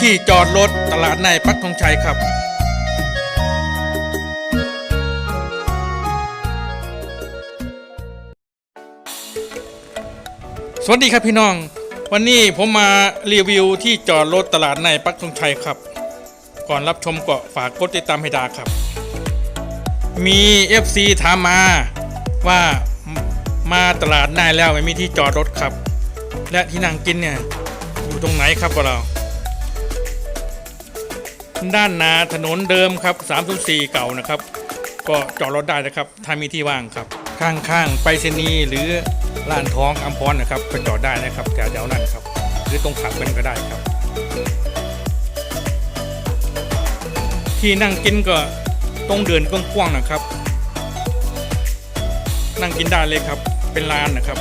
ที่จอดรถตลาดในปักธงชัยครับ สวัสดีครับพี่น้อง วันนี้ผมมารีวิวที่จอดรถตลาดในปักธงชัยครับ ก่อนรับชมก็ฝากกดติดตามให้ดาครับ มี FC ถามมาว่ามาตลาดในแล้วไม่มีที่จอดรถครับ และที่นั่งกินเนี่ย อยู่ตรงไหนครับพวกเรา ด้านนาถนนเดิมครับ 304 เก่านะครับ ก็จอดรถได้นะครับ ถ้ามีที่ว่างครับ ข้างๆไปรษณีหรือร้านท้องอัมพรนะครับไปจอดได้นะครับแถวๆนั้นครับ หรือตรงขับกันก็ได้ครับ ที่นั่งกินก็ตรงเดินกว้างๆนะครับ นั่งกินได้เลยครับเป็นร้านนะครับ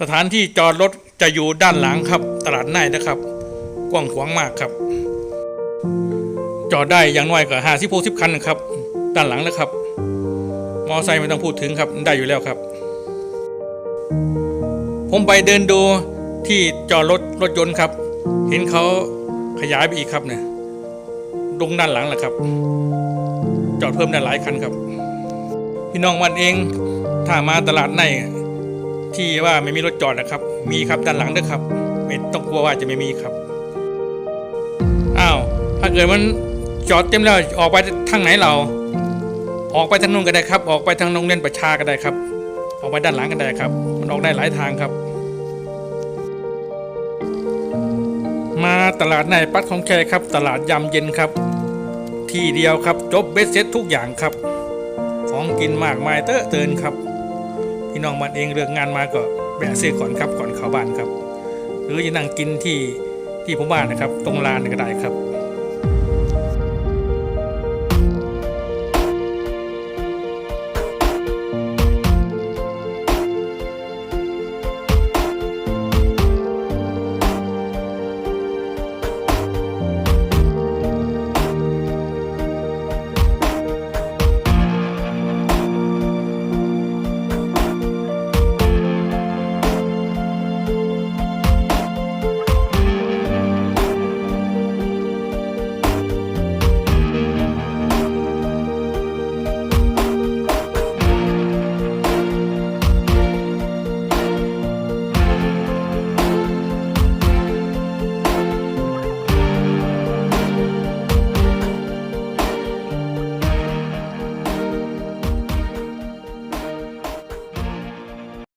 สถานที่จอดรถจะอยู่ด้านหลังครับ ตลาดในนะครับ กว้างขวางมากครับ จอดได้อย่างน้อยก็ห้าสิบหกสิบคันนะครับ ด้านหลังนะครับ มอไซค์ไม่ต้องพูดถึงครับได้อยู่แล้วครับ ผมไปเดินดูที่จอดรถรถยนต์ครับ เห็นเขาขยายไปอีกครับเนี่ยตรงด้านหลังแหละครับ จอดเพิ่มได้หลายคันครับ พี่น้องวันเองถ้ามาตลาดใน ที่ว่าไม่มีรถจอดนะครับ มีครับด้านหลังด้วยครับ ไม่ต้องกลัวว่าจะไม่มีครับ อ้าว ถ้าเกิดมันจอดเต็มแล้วออกไปทางไหนเรา ออกไปทางนู้นก็ได้ครับ ออกไปทางโรงเรียนประชาก็ได้ครับ ออกไปด้านหลังก็ได้ครับ มันออกได้หลายทางครับ มาตลาดในปัดของแคครับ ตลาดยำเย็นครับ ที่เดียวครับ จบเบสเซ็ตทุกอย่างครับ ของกินมากมายเตอะเตินครับ พี่น้องบ้านเองเลือกงานมาก็แวะซื้อก่อนครับก่อนเข้าบ้านครับ หรือจะนั่งกินที่ที่ผมบ้านนะครับ ตรงลานก็ได้ครับ